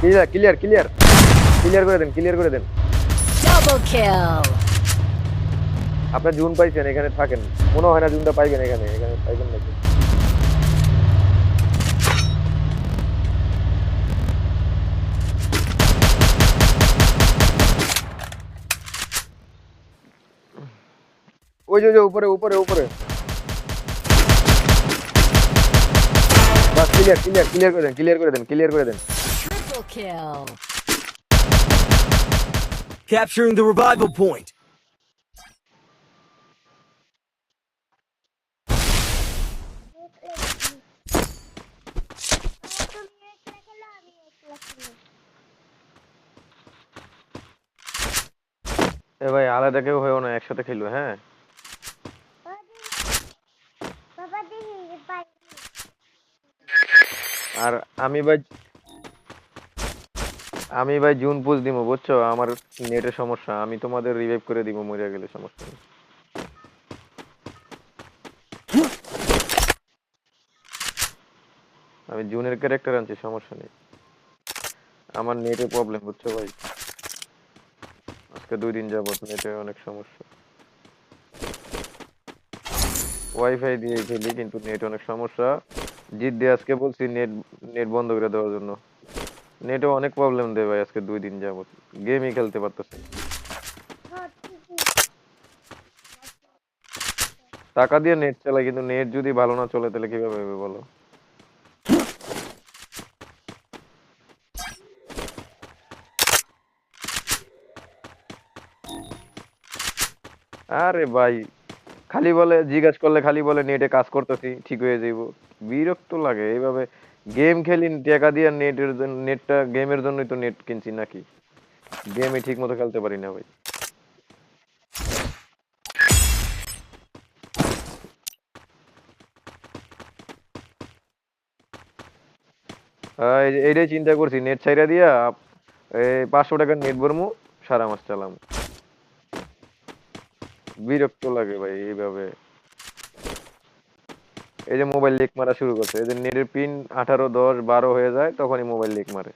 Clear clear clear clear করে দেন clear করে দেন. আপনার জুন পাইছেন এখানে থাকেন। মনে হয় না জুনটা পাইবেন এখানে এখানে পাইবেন নাকি? ওই যে উপরে উপরে উপরে। বাস ক্লিয়ার ক্লিয়ার ক্লিয়ার করে দেন ক্লিয়ার করে দেন ক্লিয়ার করে দেন। Triple kill. Capturing the revival point. এ ভাই আলাদা কেউ হয়েও না একসাথে খেলব হ্যাঁ আর আমি ভাই আমি ভাই জুন পুজ দিব বুঝছ? আমার নেটের সমস্যা। আমি তোমাদের রিভাইভ করে দিব মরে গেলে সমস্যা নেই। আমি জুনের ক্যারেক্টার আনছি, সমস্যা নেই। আমার নেটে প্রবলেম বুঝছ ভাই? আজকে দুই দিন যাবত নেটে অনেক সমস্যা। ওয়াইফাই দিয়ে খেলি কিন্তু নেট অনেক সমস্যা। জিত দিয়ে আজকে বলছি, নেট নেট বন্ধ করে দেওয়ার জন্য। নেটে অনেক প্রবলেম দেয় ভাই, আজকে দুই দিন যাবত। গেমই খেলতে পারতেছে। টাকা দিয়ে নেট চালাই, কিন্তু নেট যদি ভালো না চলে, তাহলে কীভাবে হবে বলো? আরে ভাই, খালি বলে, জিজ্ঞেস করলে খালি বলে নেটে কাজ করতেছি, ঠিক হয়ে যাইব। বিরক্ত লাগে, এইভাবে গেম খেলি, টাকা দিয়ে নেটের নেটটা গেমের জন্যই তো নেট কিনছি নাকি? গেমে ঠিক মতো খেলতে পারি না ভাই। এইটাই চিন্তা করছি নেট ছাইরা দিয়া পাঁচশো টাকার নেট ভরমু, সারা মাস চালাম। বিরক্ত লাগে ভাই এইভাবে। এই যে মোবাইল লিক মারা শুরু করছে, এই যে নেটের পিন আঠারো, দশ, বারো হয়ে যায়, তখনই মোবাইল লিক মারে।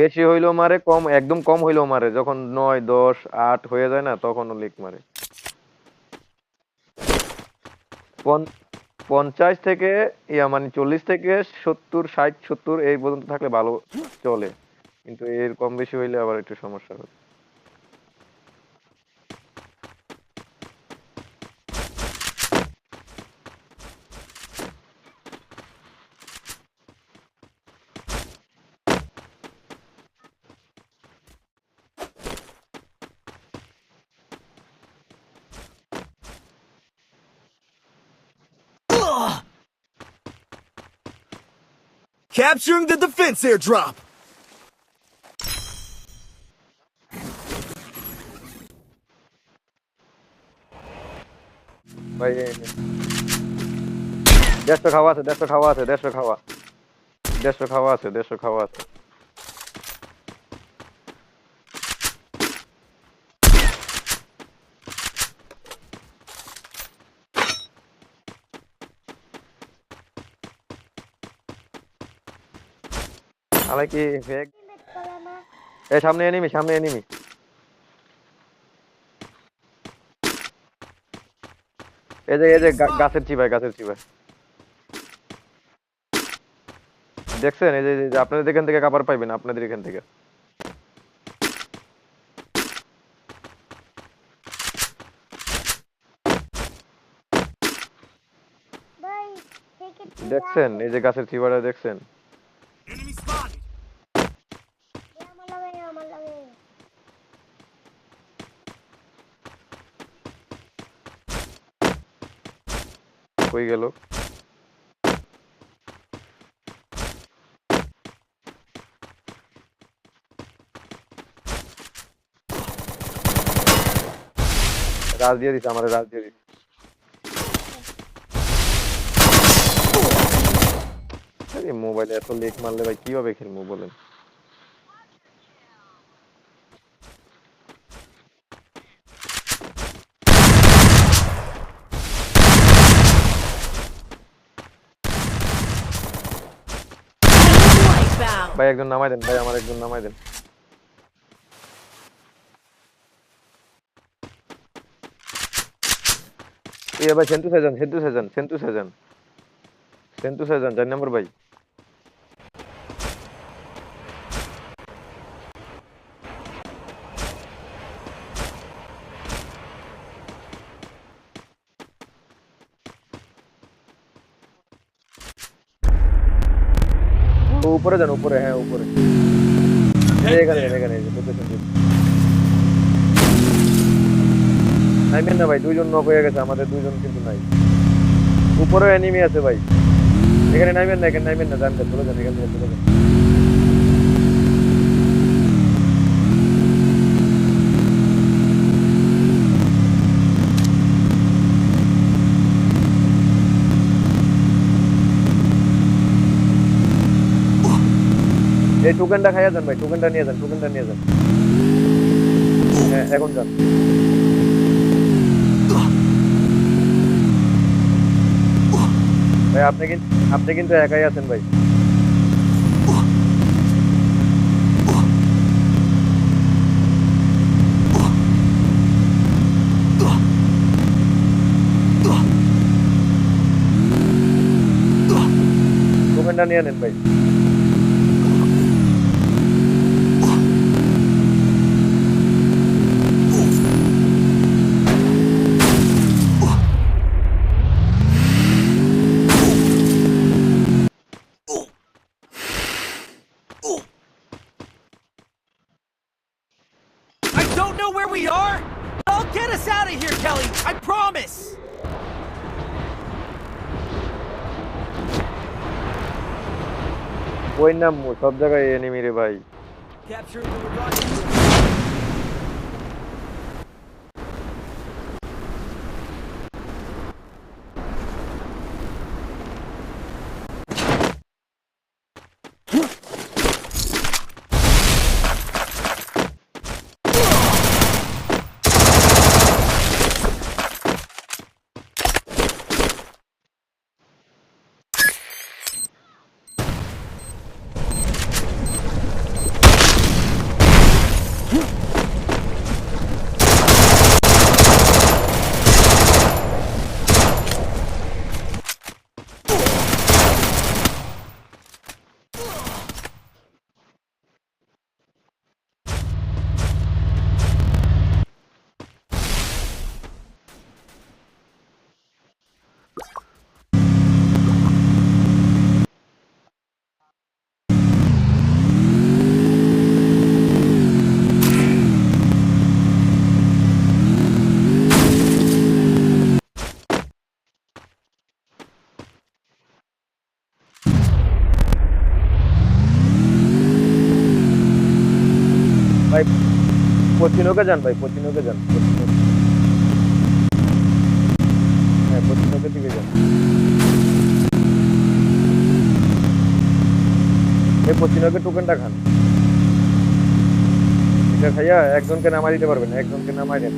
বেশি হইলেও মারে, কম, একদম কম হইলেও মারে। যখন নয়, দশ, আট হয়ে যায় না, তখনও লিক মারে। পঞ্চাশ থেকে, ইয়া মানে চল্লিশ থেকে সত্তর, ষাট, সত্তর এই পর্যন্ত থাকলে ভালো চলে। কিন্তু এর কম বেশি হইলে আবার একটু সমস্যা হবে Capturing the defense airdrop! Wait, wait, wait. Destroy Hawassa, destroy আমি কি ফেক এ সামনে এনিমি সামনে এনিমি এই যে এই যে গাছের চিপায় গাছের চিপায় দেখছেন? এই যে আপনাদের এখান থেকে কাবার পাইবেন আপনাদের এখান থেকে। দেখছেন? এই যে গাছের চিপাটা দেখছেন? কই গেল। রাজ দিয়ে দিছে আমার রাজ দিয়ে আরে মোবাইলে এত লেক মারলে ভাই কীভাবে খেলব বলেন? ভাই, একজন নামাই দেন, ভাই, আমার একজন নামাই দেন। ইয়ে ভাই, সেন্টু সেজান সেন্টু সেজান সেন্টু সেজান। সেন্টু সেজান, চার নম্বর ভাই। উপরে যান, উপরে হ্যাঁ উপরে। এখানে এখানে। নাইমেন না ভাই, দুইজন নক হয়ে গেছে, আমাদের দুইজন কিন্তু নাই। উপরে এনিমি আছে ভাই। এখানে নাইমেন না, এখানে নাইমেন না জানতে চলে যান, এখান থেকে চলে যান। এই টোকেনটা খাইয়া যান ভাই টোকেনটা নিয়ে যান টোকেনটা নিয়ে যান। হ্যাঁ এখন যান। ভাই, আপনি কিন্তু আপনি কিন্তু একাই আছেন ভাই। টোকেনটা নিয়ে নেন ভাই। get us out of here, Kelly. I promise. ওই নাম সব জায়গায় এনিমি রে ভাই Capturing the পশ্চিমকে যান ভাই পশ্চিমকে যান। হ্যাঁ পশ্চিমকে দিকে যান। এই পশ্চিমকে টোকেনটা খান। এটা খাইয়া একজনকে নামাই দিতে পারবেন একজনকে নামাই দেন।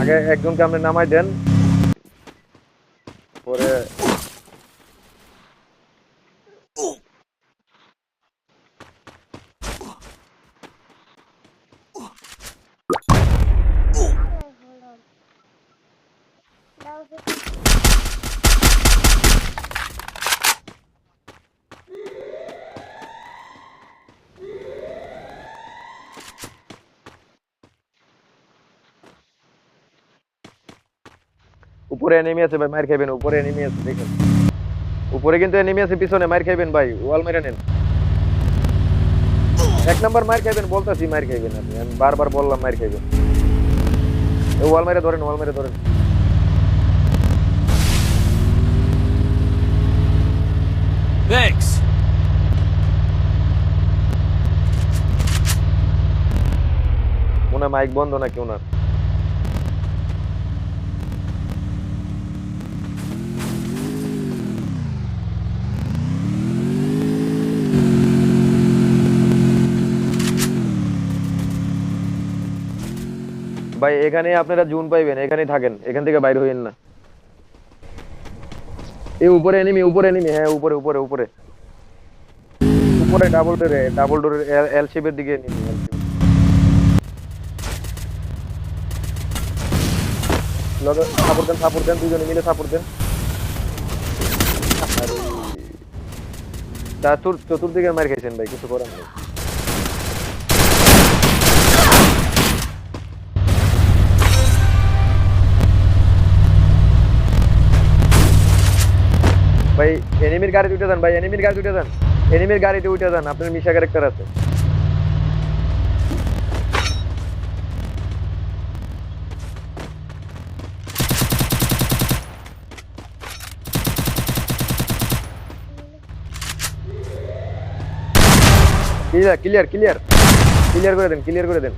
আগে একজনকে আপনি নামাই দেন পরে উপরে এনিমি আছে ভাই মার খাইবেন উপরে এনিমি আছে দেখেন। উপরে কিন্তু এনিমি আছে পিছনে মার খাইবেন ভাই ওয়াল মেরে নেন। এক নাম্বার মার খাইবেন বলতাছি মার খাইবেন আপনি আমি বারবার বললাম মার খাইবেন। ওয়াল মেরে ধরেন ওয়াল মেরে ধরেন। Thanks. মনে মাইক বন্ধ নাকি ওনার? ভাই, এখানে আপনারা জুন পাইবেন, এখানেই থাকেন, এখান থেকে বাইরে হইেন না। এই উপরে এনিমি উপরে এনিমি হ্যাঁ উপরে উপরে উপরে। উপরে ডাবল ডোরে ডাবল ডোরের এল শেপের দিকে এনিমি চতুর্দিকে মার খাইছেন ভাই, কিছু করার নেই। এনিমির গাড়িতে উঠে যান ভাই এনিমির গাড়িতে উঠে যান। এনিমির গাড়িতে উঠে যান আপনার মিশা ক্যারেক্টার আছে। ক্লিয়ার ক্লিয়ার ক্লিয়ার ক্লিয়ার করে দেন ক্লিয়ার করে দেন.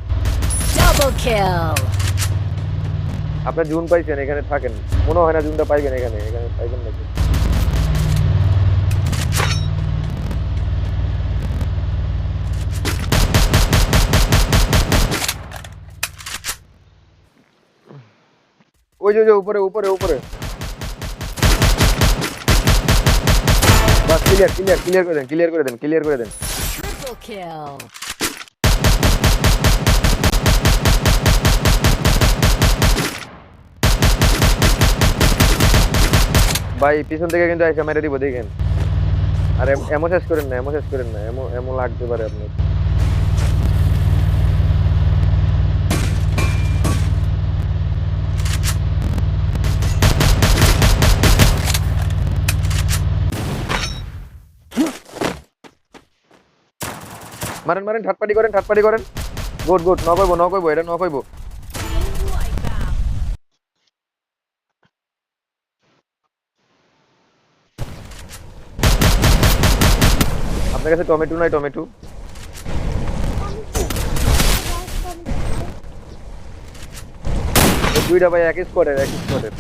আপনার জুন পাইছেন এখানে থাকেন। মনে হয় না জুনটা পাইবেন এখানে এখানে পাইবেন নাকি? ওই যে উপরে উপরে উপরে। বাস ক্লিয়ার ক্লিয়ার ক্লিয়ার করে দেন ক্লিয়ার করে দেন ক্লিয়ার করে দেন। ভাই পিছন থেকে কিন্তু এসে মেরে দিব দেখেন। আর এম- এমন শেষ করেন না এমন শেষ করেন না এমন এমন লাগতে পারে আপনার। মারেন মারেন ঠাটপাটি করেন ঠাটপাটি করেন। গুড গুড ন কইব ন কইব এটা ন কইব আপনার কাছে টমেটো নাই, টমেটো। দুইটা ভাই একই স্কোয়াডের একই স্কোয়াডের